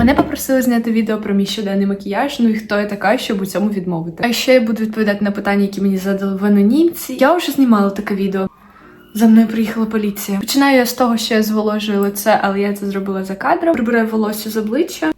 Мене попросили зняти відео про мій щоденний макіяж. Ну і хто я така, щоб у цьому відмовити. А ще я буду відповідати на питання, які мені задали в анонімці. Я вже знімала таке відео. За мною приїхала поліція. Починаю я з того, що я зволожую лице, але я це зробила за кадром. Прибираю волосся з обличчя.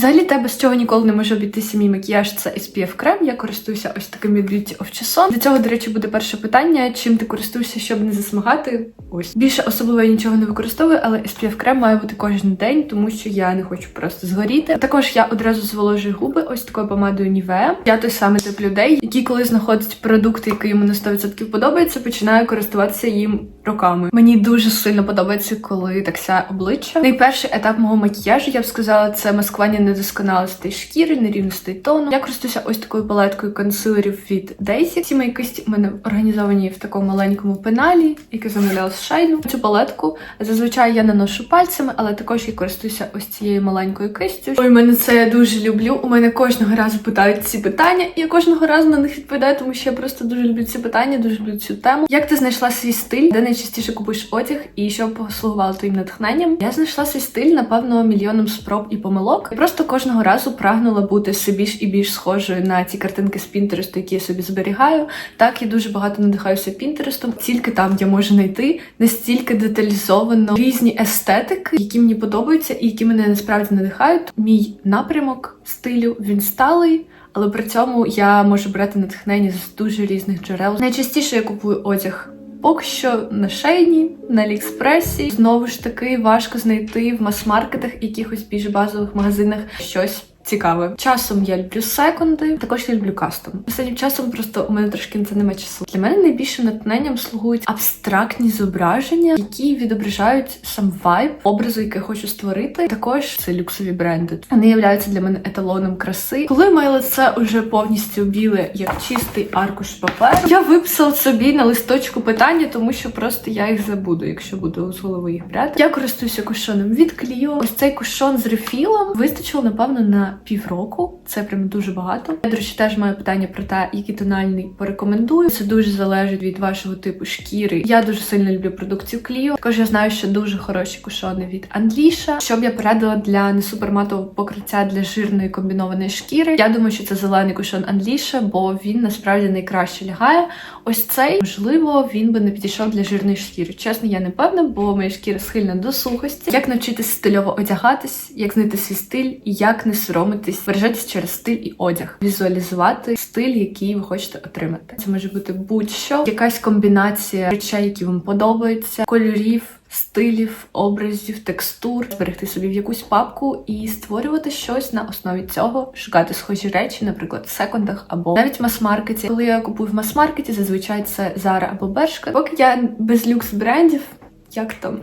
Взагалі, те, без чого ніколи не може обійтися мій макіяж, це SPF крем. Я користуюся ось таким від Beauty of Chasson. Для цього, до речі, буде перше питання: чим ти користуєшся, щоб не засмагати? Ось більше особливо я нічого не використовую, але SPF крем має бути кожен день, тому що я не хочу просто згоріти. Також я одразу зволожую губи ось такою помадою Nivea. Я той самий тип людей, які коли знаходять продукт, який йому на 100% подобається, починаю користуватися їм роками. Мені дуже сильно подобається, коли так сяє обличчя. Найперший етап мого макіяжу, я б сказала, це маскування недосконалостей шкіри, нерівностей тону. Я користуюся ось такою палеткою консилерів від Daisy. Ці мої кисті у мене організовані в такому маленькому пеналі, який замовляла з шайну. Цю палетку зазвичай я наношу пальцями, але також я користуюся ось цією маленькою кистю. Ой, мене це я дуже люблю. У мене кожного разу питають ці питання, і я кожного разу на них відповідаю, тому що я просто дуже люблю ці питання, дуже люблю цю тему. Як ти знайшла свій стиль? Де найчастіше купуєш одяг і що послугувало твоїм натхненням? Я знайшла свій стиль, напевно, мільйоном спроб і помилок. Я просто кожного разу прагнула бути все більш і більш схожою на ці картинки з Пінтересту, які я собі зберігаю. Так, я дуже багато надихаюся Пінтерестом. Тільки там я можу знайти настільки деталізовано різні естетики, які мені подобаються і які мене насправді надихають. Мій напрямок стилю він сталий. Але при цьому я можу брати натхнення з дуже різних джерел. Найчастіше я купую одяг поки що на шейні, на Аліекспресі. Знову ж таки, важко знайти в мас-маркетах, якихось більш базових магазинах щось. Цікаве. Часом я люблю секунди, також я люблю кастом. Останнім часом просто у мене трошки це немає часу. Для мене найбільшим натхненням слугують абстрактні зображення, які відображають сам вайб образу, який я хочу створити. Також це люксові бренди. Вони являються для мене еталоном краси. Коли моє лице уже повністю біле, як чистий аркуш паперу, я виписала собі на листочку питання, тому що просто я їх забуду, якщо буду з голови їх брати. Я користуюся кушоном від Clio. Ось цей кушон з рефілом вистачило, напевно, на півроку. Це прям дуже багато. Я, до речі, теж маю питання про те, який тональний порекомендую. Це дуже залежить від вашого типу шкіри. Я дуже сильно люблю продукцію Clio. Також я знаю, що дуже хороші кушони від Unleasha. Що б я порадила для не суперматового покриття для жирної комбінованої шкіри. Я думаю, що це зелений кушон Unleasha, бо він насправді найкраще лягає. Ось цей, можливо, він би не підійшов для жирної шкіри. Чесно, я не певна, бо моя шкіра схильна до сухості. Як навчитись стильово одягатись, як знайти свій стиль і як не соромитись, виражатись через стиль і одяг, візуалізувати стиль, який ви хочете отримати. Це може бути будь-що, якась комбінація речей, які вам подобаються, кольорів. Стилів, образів, текстур, зберегти собі в якусь папку і створювати щось на основі цього, шукати схожі речі, наприклад, в секундах або навіть в мас-маркеті. Коли я купую в мас-маркеті, зазвичай це Zara або Bershka. Поки я без люкс брендів, як там.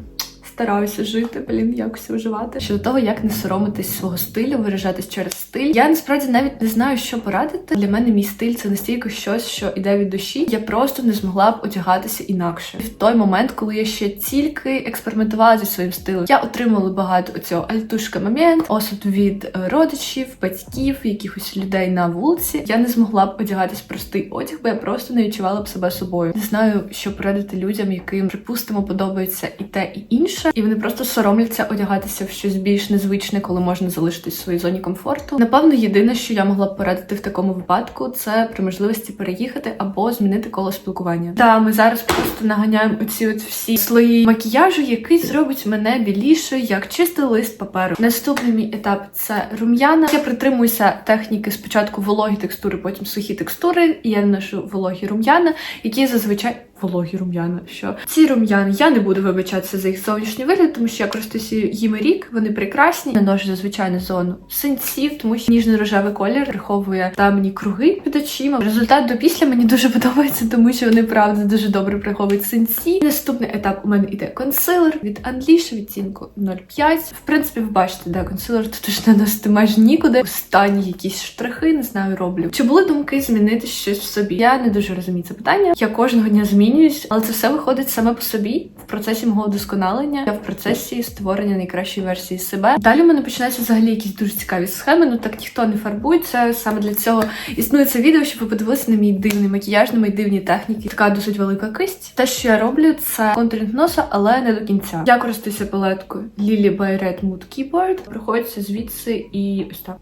Стараюся жити, блін, якось виживати. Щодо того, як не соромитись свого стилю, виражатись через стиль. Я насправді навіть не знаю, що порадити. Для мене мій стиль це настільки щось, що іде від душі. Я просто не змогла б одягатися інакше. В той момент, коли я ще тільки експериментувала зі своїм стилем, я отримала багато цього альтушка момент, осуд від е, родичів, батьків, якихось людей на вулиці. Я не змогла б одягатись простий одяг, бо я просто не відчувала б себе собою. Не знаю, що порадити людям, яким припустимо подобається і те, і інше і вони просто соромляться одягатися в щось більш незвичне, коли можна залишитись в своїй зоні комфорту. Напевно, єдине, що я могла б порадити в такому випадку, це при можливості переїхати або змінити коло спілкування. Та ми зараз просто наганяємо оці от всі слої макіяжу, який зробить мене біліше, як чистий лист паперу. Наступний мій етап це рум'яна. Я притримуюся техніки спочатку вологі текстури, потім сухі текстури. І я наношу вологі рум'яна, які зазвичай вологі рум'яна. Що ці рум'яни я не буду вибачатися за їх зовнішній вигляд, тому що я користуюся їми рік, вони прекрасні. Наношу зазвичай на зону синців, тому що ніжно-рожевий колір приховує темні круги під очима. Результат до після мені дуже подобається, тому що вони правда дуже добре приховують синці. Наступний етап у мене іде консилер від Unleash, відтінку 0,5. В принципі, ви бачите, де консилер тут ж наносити майже нікуди. Останні якісь штрихи, не знаю, роблю. Чи були думки змінити щось в собі? Я не дуже розумію це питання. Я кожного дня змінюю змінююсь, але це все виходить саме по собі в процесі мого вдосконалення. Я в процесі створення найкращої версії себе. Далі в мене починаються взагалі якісь дуже цікаві схеми. Ну так ніхто не фарбується. Саме для цього існує це відео, щоб ви подивилися на мій дивний макіяж, на мої дивні техніки. Така досить велика кисть. Те, що я роблю, це контуринг носа, але не до кінця. Я користуюся палеткою Lily by Red Mood Keyboard. Проходиться звідси і ось так.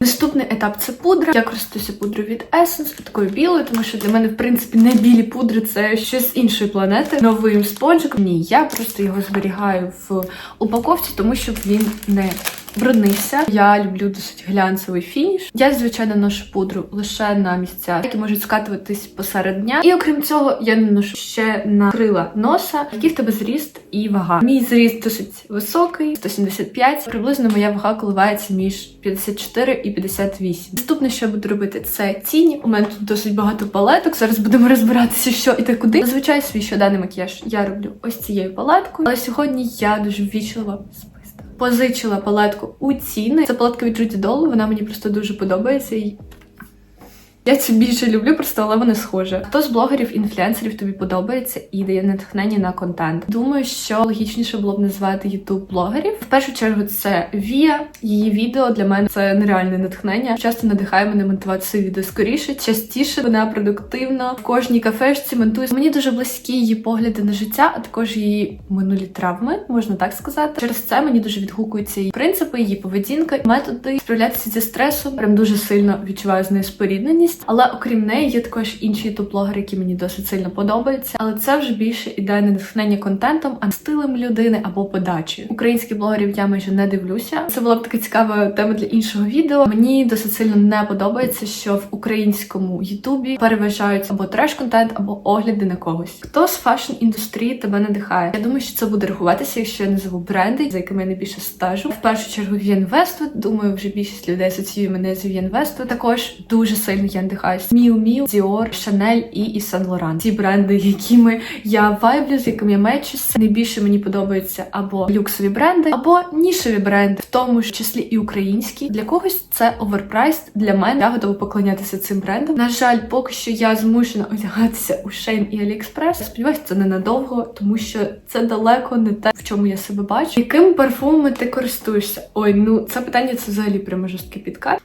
Наступний етап це пудра. Я користуюся пудрою від Essence, такою білою, тому що для мене, в принципі, не білі пудри це щось іншої планети. Новим спонжиком. Ні, я просто його зберігаю в упаковці, тому щоб він не бруднився. Я люблю досить глянцевий фініш. Я, звичайно, ношу пудру лише на місця, які можуть скатуватись посеред дня. І окрім цього, я не ношу ще на крила носа, який в тебе зріст і вага. Мій зріст досить високий, 175. Приблизно моя вага коливається між 54 і 58. Наступне, що я буду робити, це тіні. У мене тут досить багато палеток. Зараз будемо розбиратися, що і та куди. Зазвичай свій щоденний макіяж я роблю ось цією палеткою. Але сьогодні я дуже ввічлива. Позичила палетку у ціни. Це палетка від Judy Doll, вона мені просто дуже подобається. Я цю більше люблю, просто але вони схожі. Хто з блогерів, інфлюенсерів тобі подобається і дає натхнення на контент? Думаю, що логічніше було б назвати ютуб блогерів. В першу чергу це Вія. Її відео для мене це нереальне натхнення. Часто надихає мене монтувати свої відео скоріше, частіше вона продуктивно в кожній кафешці монтує. Мені дуже близькі її погляди на життя, а також її минулі травми, можна так сказати. Через це мені дуже відгукуються її принципи, її поведінка, методи справлятися зі стресом. Прям дуже сильно відчуваю з нею спорідненість. Але окрім неї є також інші ютуб-блогери, які мені досить сильно подобаються. Але це вже більше іде не натхнення контентом, а стилем людини або подачею. Українських блогерів я майже не дивлюся. Це була б така цікава тема для іншого відео. Мені досить сильно не подобається, що в українському ютубі переважають або треш-контент, або огляди на когось. Хто з фашн індустрії тебе надихає? Я думаю, що це буде рахуватися, якщо я назову бренди, за якими я найбільше стежу. В першу чергу Westwood. Думаю, вже більшість людей асоціює мене з Westwood. Також дуже сильно я надихаюсь Miu Miu, Dior, Chanel і Saint Laurent. Ці бренди, якими я вайблю, з якими я мечуся. Найбільше мені подобаються або люксові бренди, або нішеві бренди, в тому ж числі і українські. Для когось це оверпрайс. Для мене я готова поклонятися цим брендам. На жаль, поки що я змушена одягатися у Shein і AliExpress. Сподіваюся, це ненадовго, тому що це далеко не те, в чому я себе бачу. Яким парфумом ти користуєшся? Ой, ну це питання це взагалі прямо жорсткий підкат.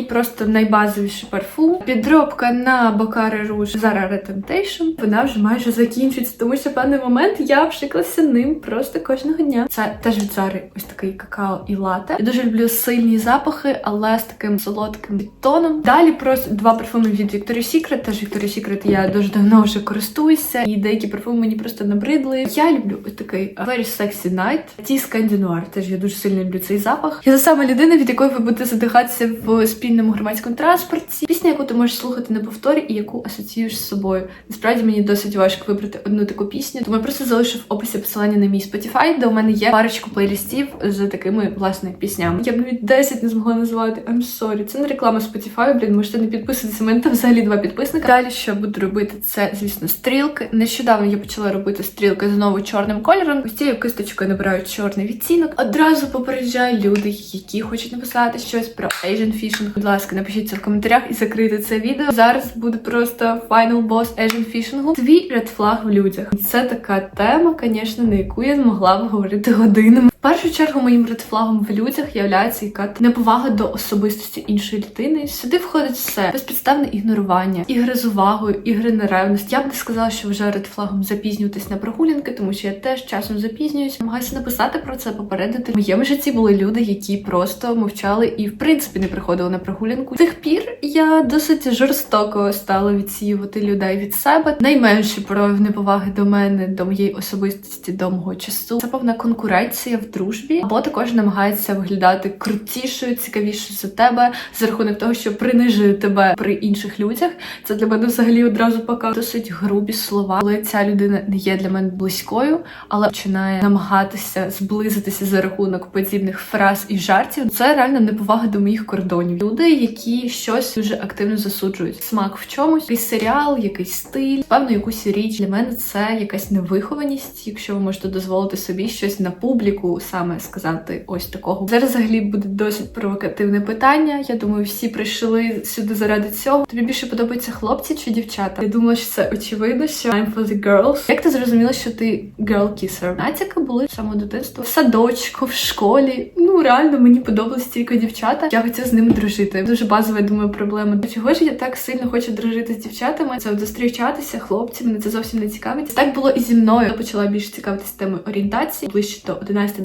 Мій просто найбазовіший парфум. Підробка на Бокаре Руж Zara Temptation. Вона вже майже закінчується, тому що в певний момент я вшиклася ним просто кожного дня. Це теж від Zara ось такий какао і лате. Я дуже люблю сильні запахи, але з таким солодким відтоном. Далі просто два парфуми від Victoria's Secret. Теж Victoria's Secret я дуже давно вже користуюся, і деякі парфуми мені просто набридли. Я люблю ось такий Very Sexy Night. Ті Scandinoir. Теж я дуже сильно люблю цей запах. Я та сама людина, від якої ви будете задихатися в спільному громадському транспорті. Пісня, яку ти можеш слухати на повторі і яку асоціюєш з собою. Насправді мені досить важко вибрати одну таку пісню, тому я просто залишу в описі посилання на мій Spotify, де у мене є парочку плейлістів з такими власне піснями. Я б навіть 10 не змогла назвати. I'm sorry. Це не реклама Spotify, блін, можете не підписуватися. У мене там взагалі два підписника. Далі, що буду робити, це, звісно, стрілки. Нещодавно я почала робити стрілки знову чорним кольором. Ось цією кисточкою набираю чорний відтінок. Одразу попереджаю люди, які хочуть написати щось про Asian Fishing. Будь ласка, напишіть це в коментарях і закрийте це відео. Зараз буде просто final boss Asian Fishing. Твій редфлаг в людях. Це така тема, звісно, на яку я змогла б говорити годинами. Першу чергу моїм редфлагом в людях являється яка неповага до особистості іншої людини. Сюди входить все безпідставне ігнорування, ігри з увагою, ігри на ревність. Я б не сказала, що вже редфлагом запізнюватись на прогулянки, тому що я теж часом запізнююсь. Намагаюся написати про це, попередити. В моєму житті були люди, які просто мовчали і в принципі не приходили на прогулянку. З тих пір я досить жорстоко стала відсіювати людей від себе. Найменший прояв неповаги до мене, до моєї особистості, до мого часу. Це певна конкуренція в дружбі, або також намагається виглядати крутішою, цікавішою за тебе за рахунок того, що принижує тебе при інших людях. Це для мене взагалі одразу пока досить грубі слова, коли ця людина не є для мене близькою, але починає намагатися зблизитися за рахунок подібних фраз і жартів. Це реально неповага до моїх кордонів. Люди, які щось дуже активно засуджують. Смак в чомусь, якийсь серіал, якийсь стиль, певно, якусь річ. Для мене це якась невихованість, якщо ви можете дозволити собі щось на публіку саме сказати ось такого. Зараз взагалі буде досить провокативне питання. Я думаю, всі прийшли сюди заради цього. Тобі більше подобаються хлопці чи дівчата? Я думала, що це очевидно, що I'm for the girls. Як ти зрозуміла, що ти girl kisser? Натяки були з самого дитинства в садочку, в школі. Ну реально мені подобались тільки дівчата. Я хотіла з ними дружити. Дуже базова, я думаю, проблема. Чого ж я так сильно хочу дружити з дівчатами? Це зустрічатися, хлопці, мене це зовсім не цікавить. Так було і зі мною. Я почала більше цікавитися темою орієнтації ближче до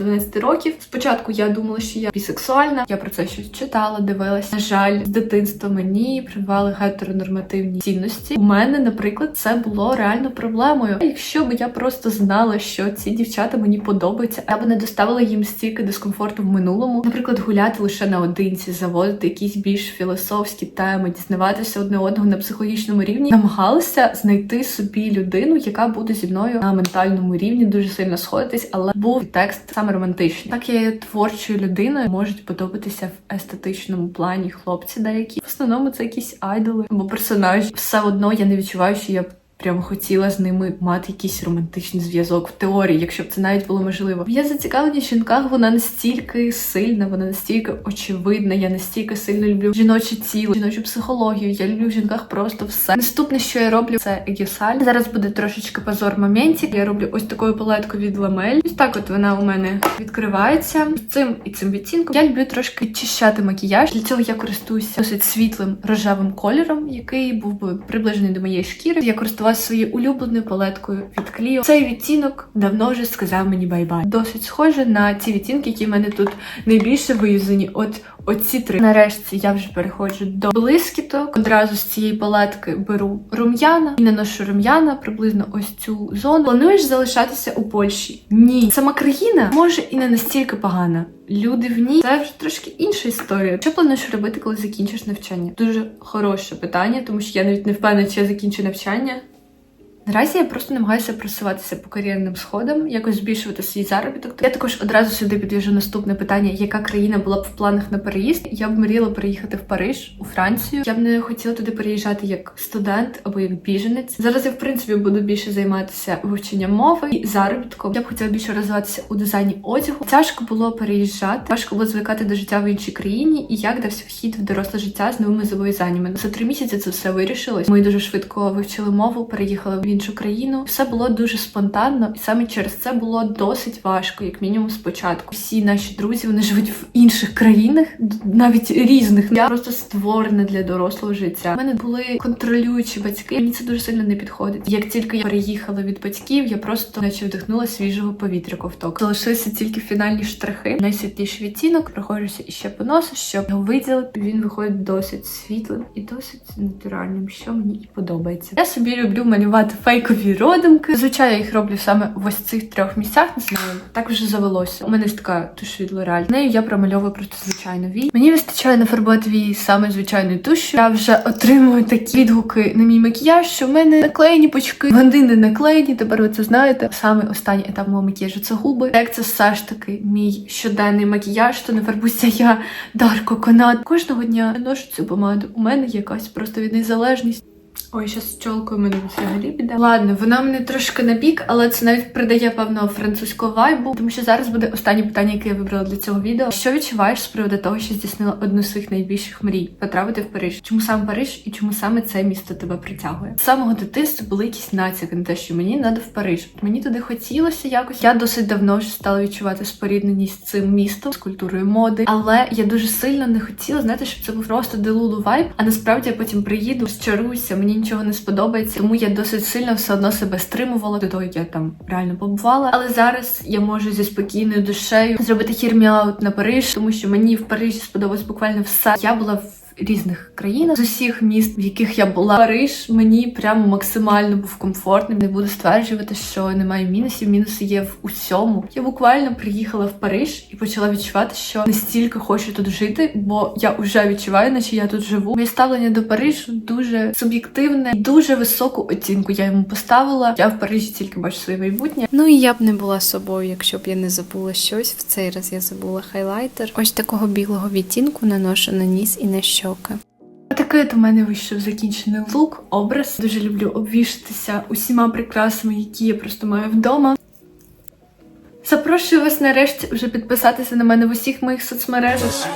11-12 років. Спочатку я думала, що я бісексуальна. Я про це щось читала, дивилась. На жаль, з дитинства мені прививали гетеронормативні цінності. У мене, наприклад, це було реально проблемою. Якщо б я просто знала, що ці дівчата мені подобаються, я б не доставила їм стільки дискомфорту в минулому. Наприклад, гуляти лише наодинці, заводити якісь більш філософські теми, дізнаватися одне одного на психологічному рівні, намагалася знайти собі людину, яка буде зі мною на ментальному рівні дуже сильно сходитись, але був текст саме романтичний. Так я є творчою людиною, можуть подобатися в естетичному плані хлопці деякі. В основному це якісь айдоли або персонажі. Все одно я не відчуваю, що я Прям хотіла з ними мати якийсь романтичний зв'язок в теорії, якщо б це навіть було можливо. Я зацікавленість в жінках, вона настільки сильна, вона настільки очевидна. Я настільки сильно люблю жіноче тіло, жіночу психологію. Я люблю в жінках просто все. Наступне, що я роблю, це егісаль. Зараз буде трошечки позор моментів. Я роблю ось такою палеткою від ламель. Ось так, от вона у мене відкривається цим і цим відтінком. Я люблю трошки чищати макіяж. Для цього я користуюся досить світлим рожевим кольором, який був би приближений до моєї шкіри. Я користувалася своєю улюбленою палеткою від Кліо. Цей відтінок давно вже сказав мені бай-бай. Досить схоже на ті відтінки, які в мене тут найбільше виюзані. От оці три. Нарешті я вже переходжу до блискіток. Одразу з цієї палетки беру рум'яна і наношу рум'яна приблизно ось цю зону. Плануєш залишатися у Польщі? Ні, сама країна може і не настільки погана. Люди в ній це вже трошки інша історія. Що плануєш робити, коли закінчиш навчання? Дуже хороше питання, тому що я навіть не впевнена, чи я закінчу навчання. Наразі я просто намагаюся просуватися по кар'єрним сходам, якось збільшувати свій заробіток. Я також одразу сюди підв'яжу наступне питання: яка країна була б в планах на переїзд? Я б мріяла переїхати в Париж, у Францію. Я б не хотіла туди переїжджати як студент або як біженець. Зараз я в принципі буду більше займатися вивченням мови і заробітком. Я б хотіла більше розвиватися у дизайні одягу. Тяжко було переїжджати, важко було звикати до життя в іншій країні і як дався вхід в доросле життя з новими зобов'язаннями. За три місяці це все вирішилось. Ми дуже швидко вивчили мову, переїхали в іншу країну. Все було дуже спонтанно, і саме через це було досить важко, як мінімум, спочатку. Всі наші друзі вони живуть в інших країнах, навіть різних. Я просто створена для дорослого життя. У мене були контролюючі батьки. Мені це дуже сильно не підходить. Як тільки я переїхала від батьків, я просто наче вдихнула свіжого повітря ковток. Залишилися тільки фінальні штрихи. Найсвітліший відтінок проходжуся іще по носу, щоб його виділити. Він виходить досить світлим і досить натуральним, що мені і подобається. Я собі люблю малювати фейкові родинки. Зазвичай я їх роблю саме в ось цих трьох місцях. Не знаю, так вже завелося. У мене ж така туш від L'Oreal. Нею я промальовую просто звичайно вій. Мені вистачає нафарбувати вій саме звичайною тушю. Я вже отримую такі відгуки на мій макіяж, що в мене наклеєні пучки, гандини наклеєні. Тепер ви це знаєте. Саме останній етап мого макіяжу це губи. Як це все ж таки мій щоденний макіяж, то не фарбуся я Дарко Конат. Кожного дня ношу цю помаду. У мене якась просто від неї залежність. Ой, щас з чолкою мене взагалі піде. Ладно, вона мене трошки на бік, але це навіть придає певного французького вайбу, тому що зараз буде останнє питання, яке я вибрала для цього відео. Що відчуваєш з приводу того, що здійснила одну з своїх найбільших мрій потрапити в Париж? Чому саме Париж і чому саме це місто тебе притягує? З самого дитинства були якісь націки на те, що мені треба в Париж. Мені туди хотілося якось. Я досить давно вже стала відчувати спорідненість з цим містом, з культурою моди, але я дуже сильно не хотіла знаєте, щоб це був просто делулу вайб. А насправді я потім приїду, зчаруюся, мені нічого не сподобається, тому я досить сильно все одно себе стримувала до того, я там реально побувала. Але зараз я можу зі спокійною душею зробити хірміаут на Париж, тому що мені в Парижі сподобалось буквально все. Я була в різних країнах з усіх міст, в яких я була. Париж мені прямо максимально був комфортним. Не буду стверджувати, що немає мінусів. Мінуси є в усьому. Я буквально приїхала в Париж і почала відчувати, що не стільки хочу тут жити, бо я вже відчуваю, наче я тут живу. Моє ставлення до Парижу дуже суб'єктивне, дуже високу оцінку я йому поставила. Я в Парижі тільки бачу своє майбутнє. Ну і я б не була собою, якщо б я не забула щось. В цей раз я забула хайлайтер. Ось такого білого відтінку наношу на ніс і на щоки. Такий от у мене вийшов закінчений лук, образ. Дуже люблю обвішатися усіма прикрасами, які я просто маю вдома. Запрошую вас нарешті вже підписатися на мене в усіх моїх соцмережах.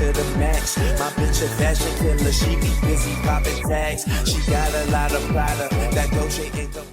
To the max. My bitch a fashion killer, she be busy popping tags. She got a lot of Prada, that Dolce and Gabbana.